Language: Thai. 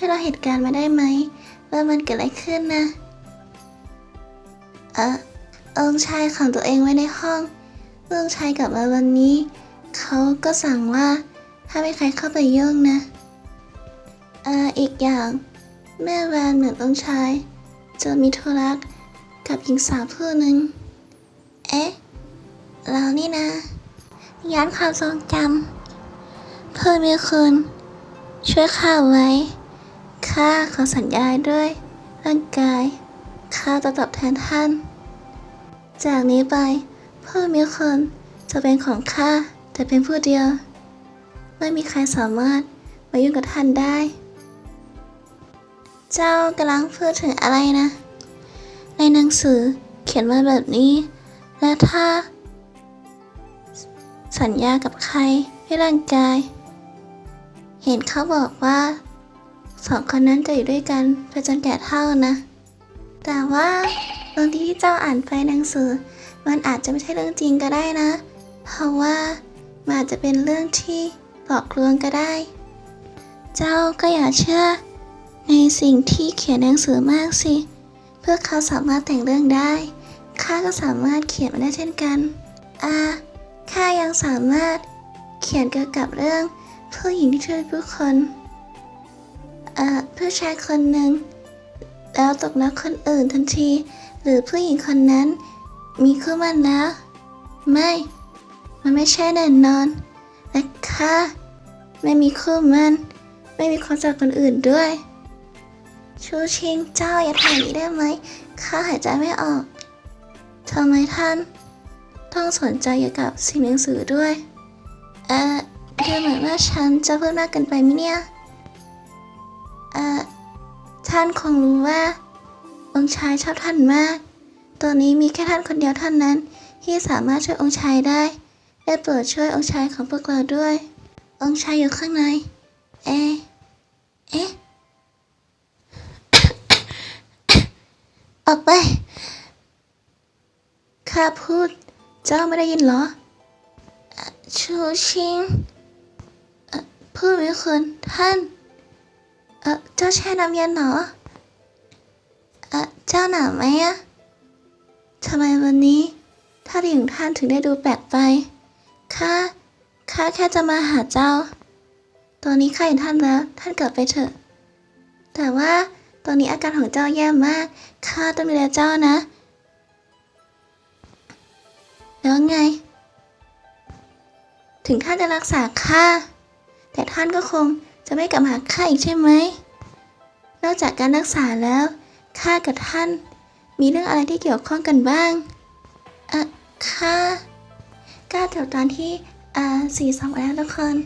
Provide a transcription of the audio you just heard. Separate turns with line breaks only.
ช่วยเล่าเหตุการณ์มาได้ไหมว่ามันเกิดอะไรขึ้นนะเออองชายของตัวเองไว้ในห้องเองชายกลับมาวันนี้ เขาก็สั่งว่าถ้าไม่ใครเข้าไปยุ่งนะเอออีกอย่าง แม่แวนเหมือนองชายจะมีธุระกับหญิงสาวผู้หนึ่งเอ๊ะเรานี่นะ ย้อนความทรงจำเพื่อมีคุณช่วยข้าไว้ ข้าขอสัญญาด้วย ร่างกายข้าจะตอบแทนท่าน จากนี้ไปพ่อมีคนจะเป็นของข้าแต่เป็นผู้เดียว ไม่มีใครสามารถมายุ่งกับท่านได้ เจ้ากำลังพูดถึงอะไรนะ ในหนังสือเขียนมาแบบนี้ และถ้า สัญญากับใครให้ร่างกาย เห็นเขาบอกว่า สองคนนั้นจะอยู่ด้วยกันไปจนแก่เท่านะ แต่ว่าบางทีที่เจ้าอ่านไปหนังสือ มันอาจจะไม่ใช่เรื่องจริงก็ได้นะ เพราะว่ามันอาจจะเป็นเรื่องที่หลอกลวงก็ได้ เจ้าก็อย่าเชื่อ ในสิ่งที่เขียนหนังสือมากสิ เพื่อเขาสามารถแต่งเรื่องได้ข้าก็สามารถเขียนมาได้เช่นกันอ่าข้ายังสามารถเขียนเกี่ยวกับเรื่องผู้หญิงที่ช่วยผู้คน ผู้ชายคนหนึ่ง แล้วตกนักคนอื่นทันที หรือผู้หญิงคนนั้น มีคู่มันแล้ว ไม่ มันไม่ใช่แน่นอนและข้าไม่มีคู่มัน ไม่มีความจากคนอื่นด้วย ชูชิงเจ้าอย่าทำอย่างนี้ได้ไหมข้าหายใจไม่ออกทำไมท่าน ต้องสนใจเกี่ยวกับสิ่งหนังสือด้วย เอ่อดูเหมือนว่าฉันจะพูดมากเกินไปไหมเนี่ย ท่านคงรู้ว่า องค์ชายชอบท่านมาก ตอนนี้มีแค่ท่านคนเดียวเท่านั้น ที่สามารถช่วยองค์ชายได้ ได้โปรดช่วยองค์ชายของพวกเราด้วย องค์ชายอยู่ข้างใน เอ๊ะเอ๊ะ ออกไป ข้าพูด เจ้าไม่ได้ยินเหรอ ชูชิงเอ่อพูดไม่คุณท่าน เออเจ้าแช่น้ำเย็นเหรอ เออเจ้าหนาวไหมอะทำไมวันนี้ท่าทีของท่านถึงได้ดูแปลกไป ข้า ข้าแค่จะมาหาเจ้า ตอนนี้ข้าเห็นท่านแล้ว ท่านกลับไปเถอะ แต่ว่าตอนนี้อาการของเจ้าแย่มาก ข้าต้องดูแลเจ้านะ แล้วไง ถึงท่านจะรักษาข้า แต่ท่านก็คง จะไม่กลับมาหาข้าอีกใช่ไหม นอกจากการรักษาแล้วข้ากับท่าน มีเรื่องอะไรที่เกี่ยวข้องกันบ้างเอะข้าก้าแถวตอนที่อ่าสี่สองแล้วทุกคน